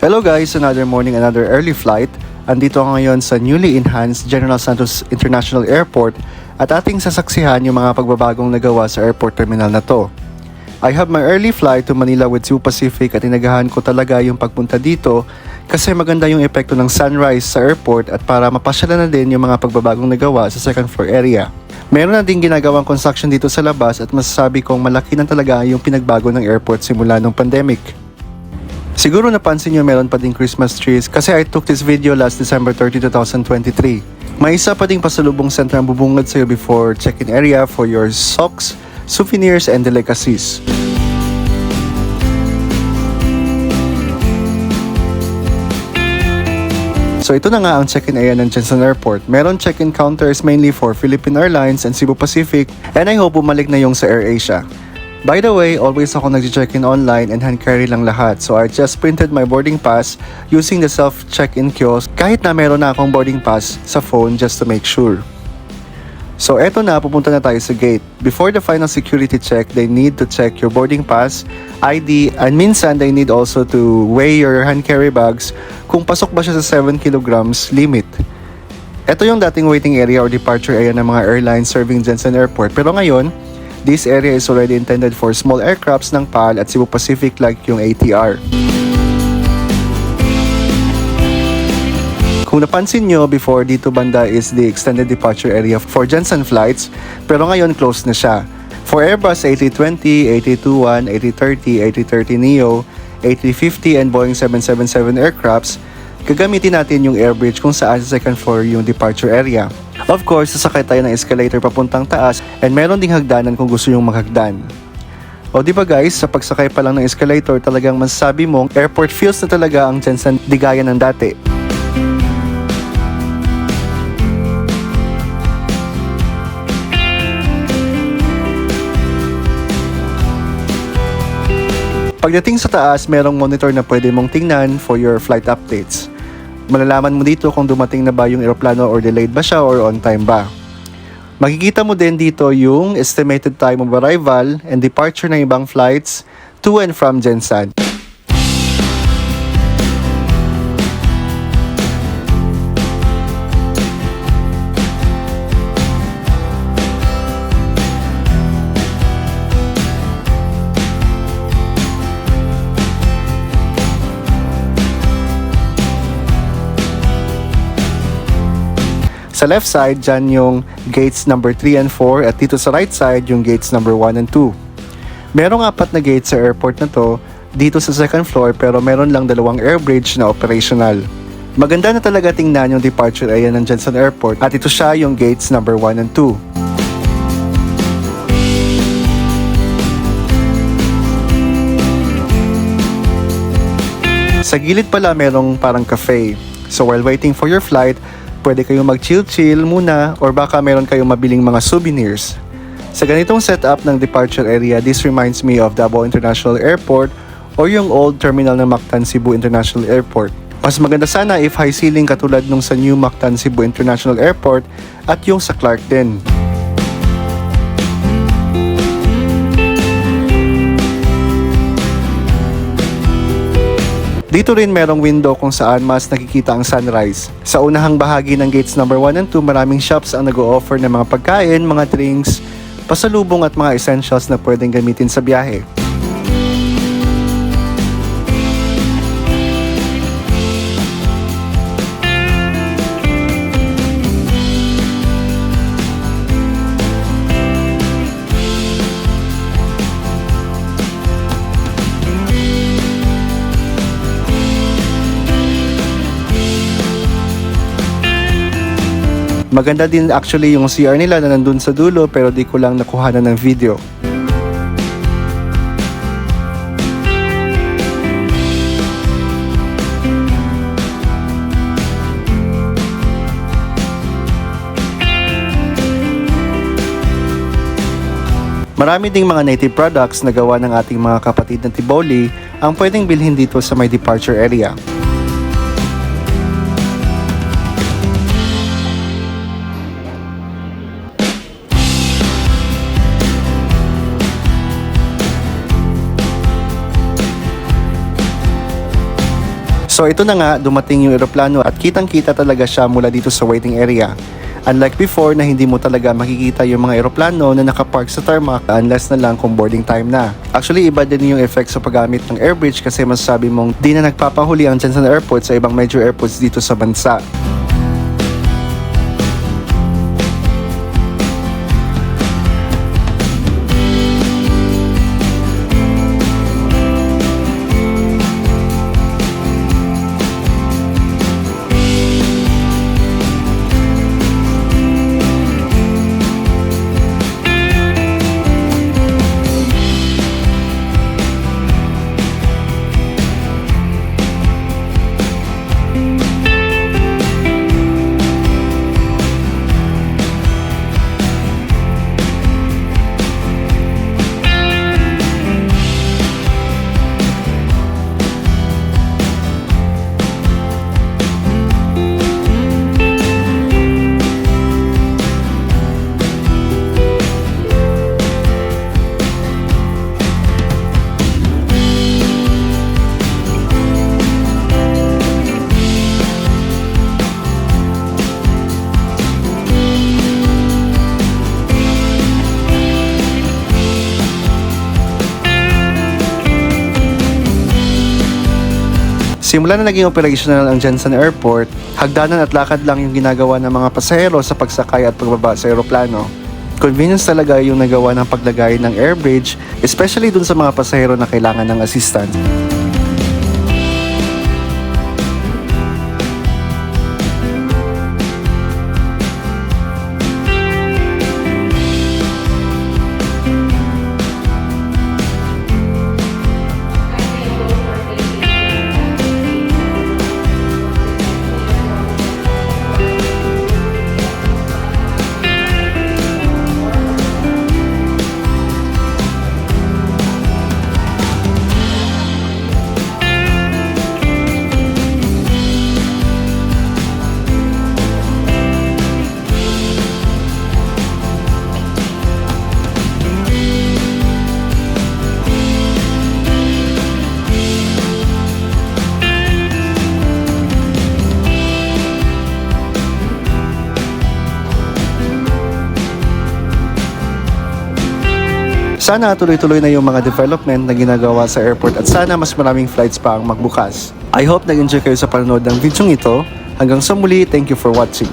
Hello guys, another morning, another early flight. Andito ako ngayon sa newly enhanced General Santos International Airport at ating sasaksihan yung mga pagbabagong nagawa sa airport terminal na to. I have my early flight to Manila with Cebu Pacific at inagahan ko talaga yung pagpunta dito kasi maganda yung epekto ng sunrise sa airport at para mapasyalan na din yung mga pagbabagong nagawa sa second floor area. Meron na din ginagawang construction dito sa labas at masasabi kong malaki na talaga yung pinagbago ng airport simula ng pandemic. Siguro napansin nyo meron pa ding Christmas trees kasi I took this video last December 30, 2023. May isa pa ding pasalubong center ang bubungad sa'yo before check-in area for your socks, souvenirs, and delicacies. So ito na nga ang check-in area ng Jensen Airport. Meron check-in counters mainly for Philippine Airlines and Cebu Pacific and I hope bumalik na yung sa AirAsia. By the way, always ako nag-check-in online and hand carry lang lahat. So I just printed my boarding pass using the self-check-in kiosk kahit na meron na akong boarding pass sa phone just to make sure. So eto na, pupunta na tayo sa gate. Before the final security check, they need to check your boarding pass, ID, and minsan they need also to weigh your hand carry bags kung pasok ba siya sa 7 kilograms limit. Ito yung dating waiting area or departure area ng mga airlines serving Jensen Airport. Pero ngayon, this area is already intended for small aircrafts ng PAL at Cebu Pacific like yung ATR. Kung napansin nyo, before dito banda is the extended departure area for Jensen flights, pero ngayon closed na siya. For Airbus A320, A321, A330, A330neo, A350, and Boeing 777 aircrafts, gagamitin natin yung airbridge kung saan sa second floor yung departure area. Of course, sasakay tayo ng escalator papuntang taas and meron ding hagdanan kung gusto yung maghagdan. O di ba guys, sa pagsakay pa lang ng escalator talagang masasabi mong airport feels na talaga ang Jensen di gaya ng dati. Pagdating sa taas, merong monitor na pwede mong tingnan for your flight updates. Malalaman mo dito kung dumating na ba yung eroplano or delayed ba siya or on time ba. Makikita mo din dito yung estimated time of arrival and departure ng ibang flights to and from Jensan. Sa left side, dyan yung gates number 3 and 4 at dito sa right side, yung gates number 1 and 2. Merong apat na gates sa airport na to dito sa second floor pero meron lang dalawang air bridge na operational. Maganda na talaga tingnan yung departure area ng Jensen Airport at ito siya yung gates number 1 and 2. Sa gilid pala merong parang cafe. So while waiting for your flight, pwede kayong mag-chill-chill muna or baka meron kayong mabiling mga souvenirs. Sa ganitong setup ng departure area, this reminds me of Davao International Airport or yung old terminal ng Mactan Cebu International Airport. Mas maganda sana if high ceiling katulad nung sa new Mactan Cebu International Airport at yung sa Clark din. Dito rin merong window kung saan mas nakikita ang sunrise. Sa unahang bahagi ng gates number 1 and 2, maraming shops ang nag-o-offer ng mga pagkain, mga drinks, pasalubong at mga essentials na pwedeng gamitin sa biyahe. Maganda din actually yung CR nila na nandun sa dulo pero di ko lang nakuha na ng video. Marami ding mga native products na gawa ng ating mga kapatid ng Tiboli ang pwedeng bilhin dito sa may departure area. So ito na nga, dumating yung eroplano at kitang-kita talaga siya mula dito sa waiting area. Unlike before na hindi mo talaga makikita yung mga eroplano na nakapark sa tarmac unless na lang kung boarding time na. Actually, iba din yung effect sa paggamit ng airbridge kasi masasabi mong di na nagpapahuli ang Jensen Airport sa ibang major airports dito sa bansa. Simula na naging operational ang Jensen Airport, hagdanan at lakad lang yung ginagawa ng mga pasahero sa pagsakay at pagbaba sa aeroplano. Convenience talaga yung nagawa ng paglagay ng air bridge, especially dun sa mga pasahero na kailangan ng assistance. Sana tuloy-tuloy na yung mga development na ginagawa sa airport at sana mas maraming flights pa ang magbukas. I hope nag-enjoy kayo sa panonood ng video ito. Hanggang sa muli, thank you for watching.